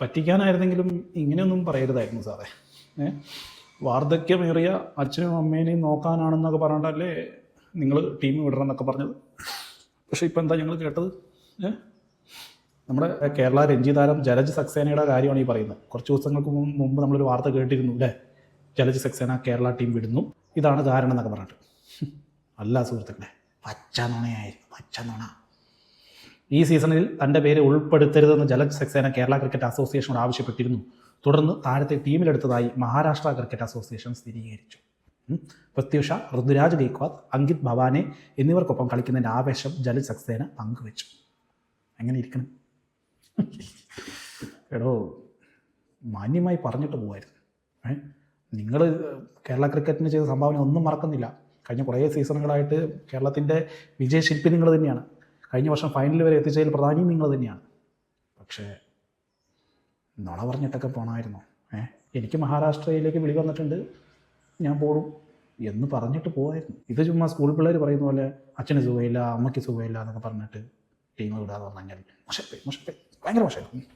പറ്റിക്കാനായിരുന്നെങ്കിലും ഇങ്ങനെയൊന്നും പറയരുതായിരുന്നു സാറേ. ഏ? വാർദ്ധക്യമേറിയ അച്ഛനും അമ്മേനെയും നോക്കാനാണെന്നൊക്കെ പറഞ്ഞിട്ടല്ലേ നിങ്ങൾ ടീം വിടണം എന്നൊക്കെ പറഞ്ഞത്? പക്ഷേ ഇപ്പം എന്താ ഞങ്ങൾ കേട്ടത്? ഏ? നമ്മുടെ കേരള രഞ്ജി താരം ജലജ് സക്സേനയുടെ കാര്യമാണ് ഈ പറയുന്നത്. കുറച്ച് ദിവസങ്ങൾക്ക് മുമ്പ് നമ്മളൊരു വാർത്ത കേട്ടിരുന്നു അല്ലേ? ജലജ് സക്സേന കേരള ടീം വിടുന്നു. ഇതാണ് കാരണം എന്നൊക്കെ പറഞ്ഞിട്ട്. അല്ല സുഹൃത്തുക്കളെ പച്ച നുണയായിരുന്നു പച്ച നുണ. ഈ സീസണിൽ തന്റെ പേര് ഉൾപ്പെടുത്തരുതെന്ന് ജലജ് സക്സേന കേരള ക്രിക്കറ്റ് അസോസിയേഷനോട് ആവശ്യപ്പെട്ടിരുന്നു. തുടർന്ന് താരത്തെ ടീമിലെടുത്തതായി മഹാരാഷ്ട്ര ക്രിക്കറ്റ് അസോസിയേഷൻ സ്ഥിരീകരിച്ചു. പ്രത്യുഷ ഋതുരാജ് ഗെയ്ക്വാദ് അങ്കിത് ഭവാനെ എന്നിവർക്കൊപ്പം കളിക്കുന്നതിന്റെ ആവേശം ജലജ് സക്സേന പങ്കുവച്ചു. എങ്ങനെ ഇരിക്കണം? എടോ മാന്യമായി പറഞ്ഞിട്ട് പോവായിരുന്നു. ഏ? നിങ്ങൾ കേരള ക്രിക്കറ്റിന് ചെയ്ത സംഭാവന ഒന്നും മറക്കുന്നില്ല. കഴിഞ്ഞ കുറേ സീസണുകളായിട്ട് കേരളത്തിന്റെ വിജയശില്പി നിങ്ങൾ തന്നെയാണ്. കഴിഞ്ഞ വർഷം ഫൈനൽ വരെ എത്തിച്ചതിൽ പ്രധാനിയും നിങ്ങൾ തന്നെയാണ്. പക്ഷേ നുണ പറഞ്ഞിട്ടൊക്കെ പോണമായിരുന്നു ഏ എനിക്ക് മഹാരാഷ്ട്രയിലേക്ക് വിളി വന്നിട്ടുണ്ട്. ഞാൻ പോടും എന്ന് പറഞ്ഞിട്ട് പോകായിരുന്നു ഇത് ചുമ്മാ സ്കൂൾ പിള്ളേർ പറയുന്ന പോലെ അച്ഛന് സുഖമില്ല അമ്മയ്ക്ക് സുഖമില്ല എന്നൊക്കെ പറഞ്ഞിട്ട് ടീം വിടാതെ പറഞ്ഞു കഴിഞ്ഞാൽ മോശമായി ഭയങ്കര മോശമായിരുന്നു.